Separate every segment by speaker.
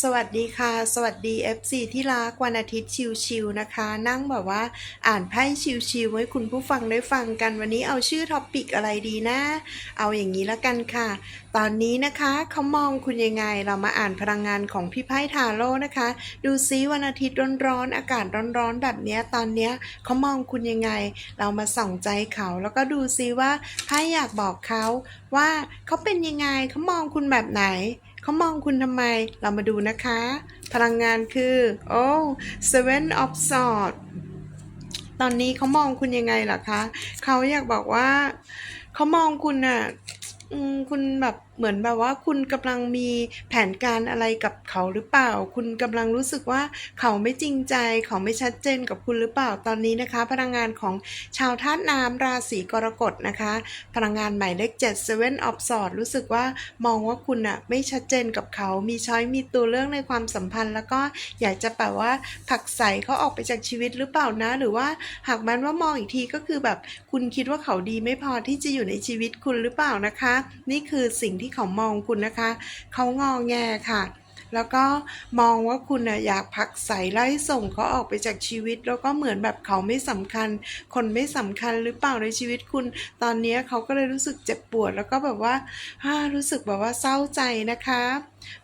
Speaker 1: สวัสดีค่ะ สวัสดี FC ที่รักวันอาทิตย์ชิวๆนะคะ นั่งแบบว่าอ่านไพ่ชิวๆให้คุณผู้ฟังได้ฟังกันวันนี้เอาชื่อท็อปิกอะไรดีนะ เอาอย่างนี้ละกันค่ะ ตอนนี้นะคะเขามองคุณยังไงเรามาอ่านพลังงานของพี่ไพ่ทาโร่นะคะ ดูซิวันอาทิตย์ร้อนๆอากาศร้อนๆแบบนี้ตอนนี้เขามองคุณยังไง เรามาส่องใจเขาแล้วก็ดูซิว่าไพ่อยากบอกเขาว่าเขาเป็นยังไงเขามองคุณแบบไหน เขามองคุณทำไม เรามาดูนะคะ พลังงานคือ โอ้ seven of swords ตอนนี้เขามองคุณยังไงล่ะคะ เขาอยากบอกว่า เขามองคุณน่ะคุณแบบเหมือนแบบว่าคุณกำลังมีแผนการอะไรกับเขาหรือเปล่า คุณกำลังรู้สึกว่าเขาไม่จริงใจ เขาไม่ชัดเจนกับคุณหรือเปล่า ตอนนี้นะคะ พลังงานของชาวธาตุน้ำราศีกรกฎนะคะ พลังงานหมายเลข7 Seven of Swords รู้สึกว่ามองว่าคุณอะไม่ชัดเจนกับเขา มีช้อยมีตัวเรื่องในความสัมพันธ์ แล้วก็อยากจะแบบว่าผลักใส่เขาออกไปจากชีวิตหรือเปล่านะ หรือว่าหากมันว่ามองอีกทีก็คือแบบคุณคิดว่าเขาดีไม่พอที่จะอยู่ในชีวิตคุณหรือเปล่านะคะ นี่คือสิ่งที่เขามองคุณนะคะ เขางอแงค่ะ แล้วก็มองว่าคุณนะอยากผักใสไล่ส่งเขาออกไปจากชีวิต แล้วก็เหมือนแบบเขาไม่สำคัญ คนไม่สำคัญหรือเปล่าในชีวิตคุณ ตอนนี้เขาก็เลยรู้สึกเจ็บปวด แล้วก็แบบว่าฮ่ารู้สึกแบบว่าเศร้าใจนะคะ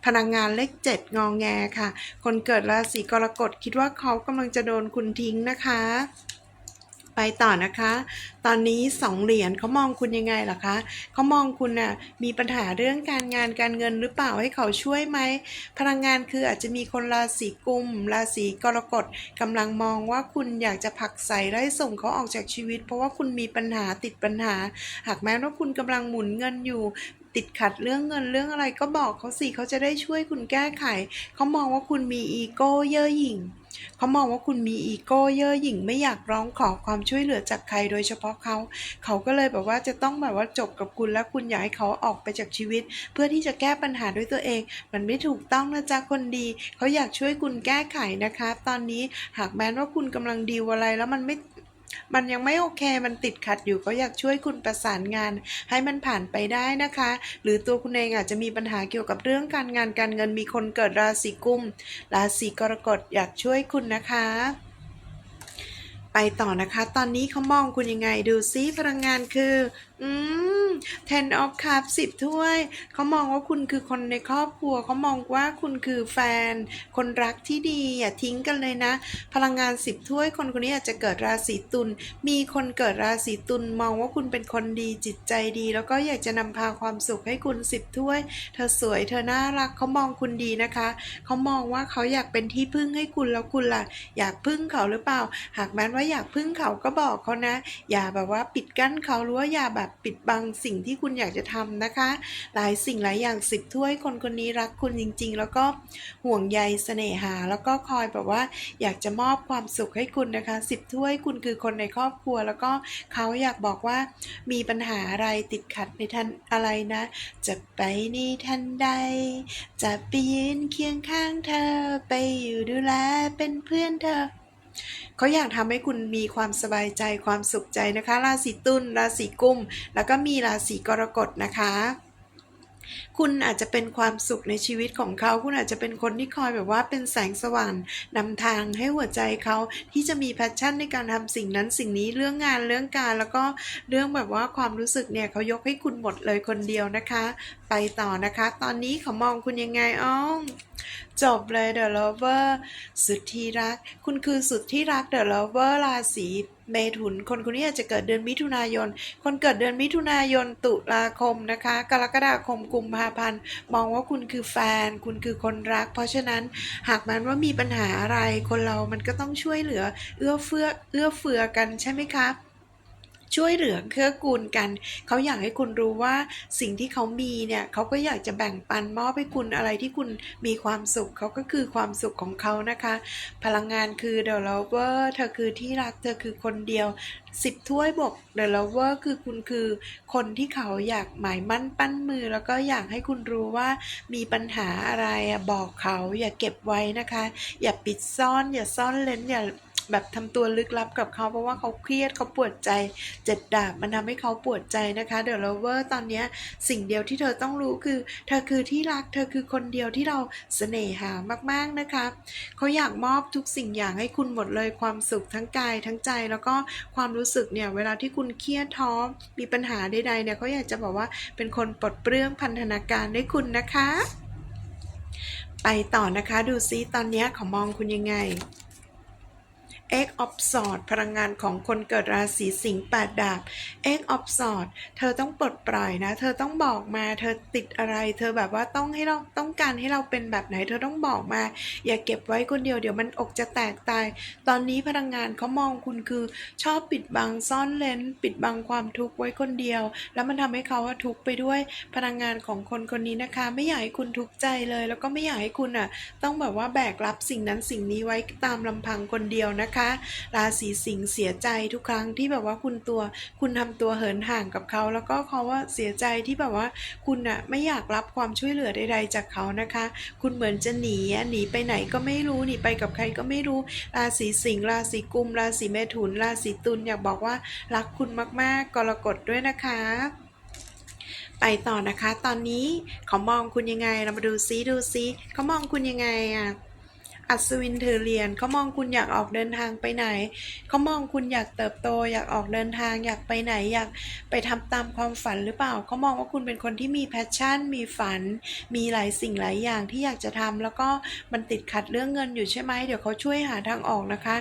Speaker 1: พลังงานเลขเจ็ดงองแงค่ะ คนเกิดราศีกรกฎคิดว่าเขากำลังจะโดนคุณทิ้งนะคะ ไปต่อนะคะ ตอนนี้สองเหรียญเขามองคุณยังไงล่ะคะเขามองคุณน่ะมีปัญหาเรื่องการงานการเงินหรือเปล่าให้เขาช่วยไหมพลังงานคืออาจจะมีคนราศีกุมราศีกรกฎกำลังมองว่าคุณอยากจะผลักใส่ไล่ส่งเขาออกจากชีวิต เพราะว่าคุณมีปัญหาติดปัญหา หากแม้ว่าคุณกำลังหมุนเงินอยู่ติดขัดเรื่องเงินเรื่องอะไรก็บอกเขาสิเขาจะได้ช่วยคุณแก้ไข เขามองว่าคุณมีอีโก้เย่อหยิ่ง เขามองว่าคุณมีอีโก้เย่อหยิ่งไม่อยากร้องขอความช่วยเหลือจากใครโดยเฉพาะเขา เขาก็เลยแบบว่าจะต้องแบบว่าจบกับคุณแล้วคุณอยากให้เขาออกไปจากชีวิต เพื่อที่จะแก้ปัญหาด้วยตัวเอง มันไม่ถูกต้องนะจ๊ะคนดี เขาอยากช่วยคุณแก้ไขนะคะ ตอนนี้หากแม้ว่าคุณกำลังดีลอะไรแล้วมันไม่ มันยังไม่โอเค มันติดขัดอยู่ก็อยากช่วยคุณประสานงาน ให้มันผ่านไปได้นะคะ หรือตัวคุณเองอาจจะมีปัญหาเกี่ยวกับเรื่องการงานการเงินมีคนเกิดราศีกุม ราศีกรกฎอยากช่วยคุณนะคะ ไปต่อนะคะ ตอนนี้เขามองคุณยังไงดูซิพลังงานคือ อืม ten of cups สิบถ้วย เขามองว่าคุณคือคนในครอบครัว เขามองว่าคุณคือแฟน คนรักที่ดี อย่าทิ้งกันเลยนะ พลังงานสิบถ้วย คนคนนี้อาจจะเกิดราศีตุล มีคนเกิดราศีตุลมองว่าคุณเป็นคนดีจิตใจดี แล้วก็อยากจะนำพาความสุขให้คุณสิบถ้วย เธอสวย เธอน่ารัก เขามองคุณดีนะคะ เขามองว่าเขาอยากเป็นที่พึ่งให้คุณ แล้วคุณล่ะ อยากพึ่งเขาหรือเปล่า หากแม้ว่าอยากพึ่งเขาก็บอกเขานะ อย่าแบบว่าปิดกั้นเขาหรือว่าอย่าแบบปิดบังสิ่งที่คุณอยากจะทำนะคะ หลายสิ่งหลายอย่างสิบถ้วยคนคนนี้รักคุณจริง ๆ แล้วก็ห่วงใยเสน่หา แล้วก็คอยแบบว่า อยากจะมอบความสุขให้คุณนะคะสิบถ้วยคุณคือคนในครอบครัว แล้วก็เขาอยากบอกว่ามีปัญหาอะไรติดขัดในทันอะไรนะ จะไปในทันใด จะไปยืนเคียงข้างเธอ ไปอยู่ดูแลเป็นเพื่อนเธอ เขาอยากทำให้คุณมีความสบายใจความสุขใจนะคะ ราศีตุลราศีกุม แล้วก็มีราศีกรกฎนะคะคุณอาจจะเป็นความสุขในชีวิตของเขา คุณอาจจะเป็นคนที่คอยแบบว่าเป็นแสงสว่างนำทางให้หัวใจเขาที่จะมีแพชชั่นในการทำสิ่งนั้นสิ่งนี้เรื่องงานเรื่องการแล้วก็เรื่องแบบว่าความรู้สึกเนี่ยเขายกให้คุณหมดเลยคนเดียวนะคะ ไปต่อนะคะ ตอนนี้เขามองคุณยังไงอ้อม จบเลย The Lover สุดที่รัก คุณคือสุดที่รัก The Lover ราศีเมถุน คนคนนี้อาจจะเกิดเดือนมิถุนายน คนเกิดเดือนมิถุนายน ตุลาคมนะคะ กรกฎาคมกุมภาพันธ์ มองว่าคุณคือแฟน คุณคือคนรัก เพราะฉะนั้นหากมันว่ามีปัญหาอะไร คนเรามันก็ต้องช่วยเหลือ เอื้อเฟื้อเอื้อเฟื้อกันใช่ไหมคะ ช่วยเหลือเกื้อกูลกัน เขาอยากให้คุณรู้ว่าสิ่งที่เขามีเนี่ยเขาก็อยากจะแบ่งปันมอบให้คุณอะไรที่คุณมีความสุขเขาก็คือความสุขของเขานะคะ พลังงานคือ The Lover เธอคือที่รักเธอคือคนเดียวสิบถ้วยบอก The Lover คือคุณคือ คนที่เขาอยากหมายมั่นปั้นมือ แล้วก็อยากให้คุณรู้ว่ามีปัญหาอะไรบอกเขาอย่าเก็บไว้นะคะ อย่าปิดซ่อน อย่าซ่อนเลนอย่า แบบทำตัวลึกลับกับเขาเพราะว่าเขาเครียดเขาปวดใจเจ็ดดาบมันทำให้เขาปวดใจนะคะเดอะลเวอร์ตอนนี้สิ่งเดียวที่เธอต้องรู้คือ เธอคือที่รัก เธอคือคนเดียวที่เราเสน่หามากๆนะคะเขาอยากมอบทุกสิ่งอย่างให้คุณหมดเลยความสุขทั้งกายทั้งใจแล้วก็ความรู้สึกเนี่ยเวลาที่คุณเครียดท้อมีปัญหาใดๆเนี่ยเขาอยากจะบอกว่าเป็นคนปลดเปลื้องพันธนาการให้คุณนะคะ ไปต่อนะคะดูซิตอนนี้เขามองคุณยังไง X of Swords พลังงานของคนเกิดราศีสิงห์แปดดาบ X of Swords เธอต้องปลดปล่อยนะ เธอต้องบอกมา เธอติดอะไร เธอแบบว่าต้องให้เราต้องการให้เราเป็นแบบไหน เธอต้องบอกมา อย่าเก็บไว้คนเดียวเดี๋ยวมันอกจะแตกตาย ตอนนี้พลังงานเขามองคุณคือ ชอบปิดบังซ่อนเลนปิดบังความทุกข์ไว้คนเดียว แล้วมันทำให้เขาว่าทุกข์ไปด้วยพลังงานของคนคนนี้นะคะ ไม่อยากให้คุณทุกข์ใจเลย แล้วก็ไม่อยากให้คุณอะต้องแบบว่าแบกรับสิ่งนั้นสิ่งนี้ไว้ตามลำพังคนเดียวนะคะราศีสิงห์เสียใจทุกครั้งที่แบบว่าคุณตัวคุณทำตัวเหินห่างกับเขา แล้วก็เขาว่าเสียใจที่แบบว่าคุณอะไม่อยากรับความช่วยเหลือใดๆจากเขานะคะ คุณเหมือนจะหนีหนีไปไหนก็ไม่รู้หนีไปกับใครก็ไม่รู้ ราศีสิงห์ราศีกุม ราศีเมถุน ราศีตุลอยากบอกว่ารักคุณมากๆกรกฎด้วยนะคะไปต่อนะคะ ตอนนี้เขามองคุณยังไง เรามาดูซิดูซิเขามองคุณยังไงอะ อัศวินถือเหรียญเขามองคุณอยากออกเดินทางไปไหน เขามองคุณอยากเติบโต อยากออกเดินทาง อยากไปไหน อยากไปทำตามความฝันหรือเปล่า เขามองว่าคุณเป็นคนที่มีแพชชั่น มีฝัน มีหลายสิ่งหลายอย่างที่อยากจะทำแล้วก็มันติดขัดเรื่องเงินอยู่ใช่ไหม เดี๋ยวเขาช่วยหาทางออกนะคะ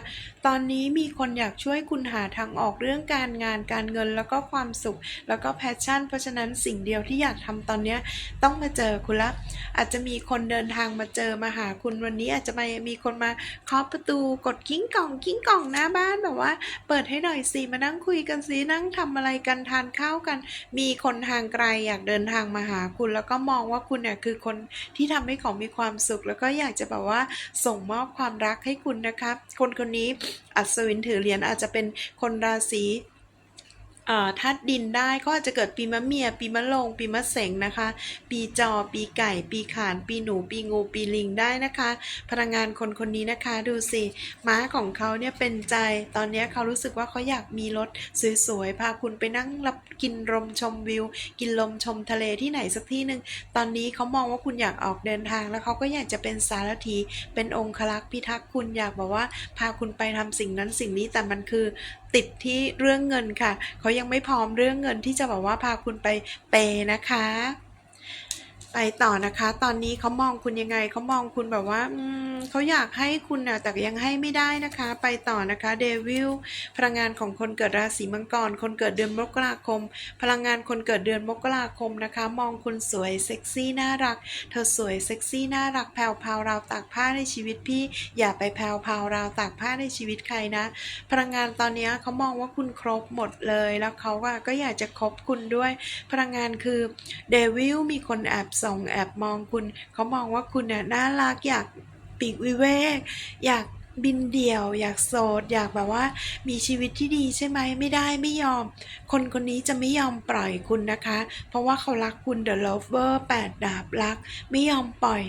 Speaker 1: ตอนนี้มีคนอยากช่วยคุณหาทางออกเรื่องการงาน การเงิน แล้วก็ความสุข แล้วก็แพชชั่น เพราะฉะนั้นสิ่งเดียวที่อยากทำตอนนี้ต้องมาเจอคุณละ อาจจะมีคนเดินทางมาเจอมาหาคุณวันนี้อาจจะมามีคนมาเคาะประตูกดกิ้งกล่องกิ้งกล่องหน้าบ้านแบบว่า เปิดให้หน่อยสิมานั่งคุยกันสินั่งทำอะไรกันทานข้าวกัน มีคนทางไกลอยากเดินทางมาหาคุณ แล้วก็มองว่าคุณเนี่ยคือคนที่ทำให้เขามีความสุข แล้วก็อยากจะแบบว่าส่งมอบความรักให้คุณนะครับคนคนนี้อัศวินถือเหรียญอาจจะเป็นคนราศี ธาตุดินได้ก็อาจจะเกิดปีมะเมีย ปีมะโรงปีมะเสงนะคะ ปีจอ ปีไก่ ปีขาน ปีหนู ปีงู ปีลิงได้นะคะ พลังงานคนคนนี้นะคะดูสิม้าของเขาเนี่ยเป็นใจ ตอนนี้เขารู้สึกว่าเขาอยากมีรถสวยๆพาคุณไปนั่งรับกินลมชมวิว กินลมชมทะเลที่ไหนสักที่หนึ่งตอนนี้เขามองว่าคุณอยากออกเดินทางแล้วเขาก็อยากจะเป็นสารถีเป็นองครักษ์พิทักษ์คุณอยากบอกว่า พาคุณไปทำสิ่งนั้นสิ่งนี้แต่มันคือติดที่เรื่องเงินค่ะ เขายังไม่พร้อมเรื่องเงินที่จะบอกว่าพาคุณไปเปย์นะคะ ไปต่อนะคะ ตอนนี้เขามองคุณยังไงเขามองคุณแบบว่าอืมเขาอยากให้คุณนะแต่ยังให้ไม่ได้นะคะ ไปต่อนะคะเดวิลพลังงานของคนเกิดราศีมังกร คนเกิดเดือนมกราคม พลังงานคนเกิดเดือนมกราคมนะคะ มองคุณสวยเซ็กซี่น่ารัก เธอสวยเซ็กซี่น่ารักแพรวพาวราวตากผ้าในชีวิตพี่ อย่าไปแพรวพาวราวตากผ้าในชีวิตใครนะ พลังงานตอนนี้เขามองว่าคุณครบหมดเลยแล้วเขาก็อยากจะคบคุณด้วย พลังงานคือเดวิลมีคนแอบส่องแอบมองคุณ เขามองว่าคุณเนี่ยน่ารักอยากปีกวิเวก อยากบินเดี่ยว อยากโสด อยากแบบว่า มีชีวิตที่ดีใช่ไหมไม่ได้ไม่ยอม คนคนนี้จะไม่ยอมปล่อยคุณนะคะ เพราะว่าเขารักคุณ The Lover แปดดาบรัก ไม่ยอมปล่อย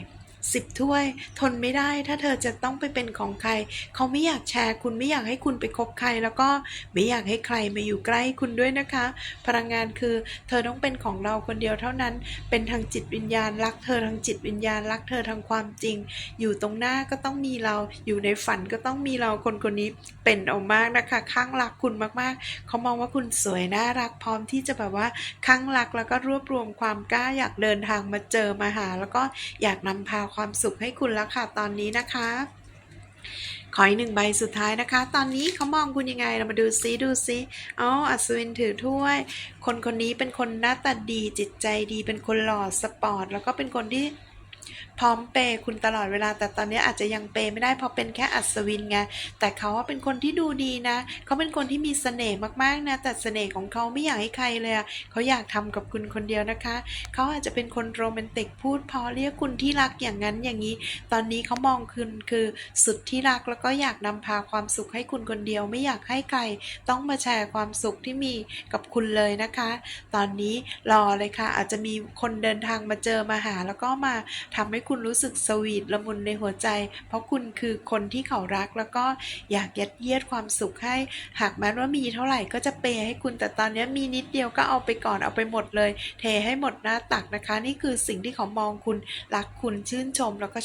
Speaker 1: สิบถ้วย ทนไม่ได้ถ้าเธอจะต้องไปเป็นของใคร เขาไม่อยากแชร์ คุณไม่อยากให้คุณไปคบใคร แล้วก็ไม่อยากให้ใครมาอยู่ใกล้คุณด้วยนะคะ พลังงานคือ เธอต้องเป็นของเราคนเดียวเท่านั้น เป็นทางจิตวิญญาณรักเธอทางจิตวิญญาณรักเธอทางความจริง อยู่ตรงหน้าก็ต้องมีเรา อยู่ในฝันก็ต้องมีเราคนคนนี้เป็นเอามากนะคะ ข้างรักคุณมากๆ เขามองว่าคุณสวยน่ารักพร้อมที่จะแบบว่าข้างรักแล้วก็รวบรวมความกล้าอยากเดินทางมาเจอมาหา แล้วก็อยากนำพาความสุขให้คุณแล้วค่ะตอนนี้นะคะ ขออีกหนึ่งใบสุดท้ายนะคะ ตอนนี้เขามองคุณยังไงเรามาดูซิดูซิอ๋ออัศวินถือถ้วย คนคนนี้เป็นคนหน้าตาดีจิตใจดีเป็นคนหล่อสปอร์ตแล้วก็เป็นคนที่ พร้อมเปย์คุณตลอดเวลา แต่ตอนนี้อาจจะยังเปย์ไม่ได้เพราะเป็นแค่อัศวินไงแต่เขาว่าเป็นคนที่ดูดีนะ เขาเป็นคนที่มีเสน่ห์มากๆนะ แต่เสน่ห์ของเขาไม่อยากให้ใครเลยเขาอยากทำกับคุณคนเดียวนะคะ เขาอาจจะเป็นคนโรแมนติกพูดพอเรียกคุณที่รักอย่างนั้นอย่างนี้ ตอนนี้เขามองคุณคือสุดที่รักแล้วก็อยากนำพาความสุขให้คุณคนเดียว ไม่อยากให้ใครต้องมาแชร์ความสุขที่มีกับคุณเลยนะคะ ตอนนี้รอเลยค่ะ อาจจะมีคนเดินทางมาเจอมาหาแล้วก็มาทำให้คุณรู้สึกสวีทละมุนในหัวใจ เพราะคุณคือคนที่เขารักแล้วก็อยากยัดเยียดความสุขให้ หากแม้ว่ามีเท่าไหร่ก็จะเปย์ให้คุณแต่ตอนนี้มีนิดเดียวก็เอาไปก่อนเอาไปหมดเลย เทให้หมดหน้าตักนะคะ นี่คือสิ่งที่เขามองคุณรักคุณชื่นชมแล้วก็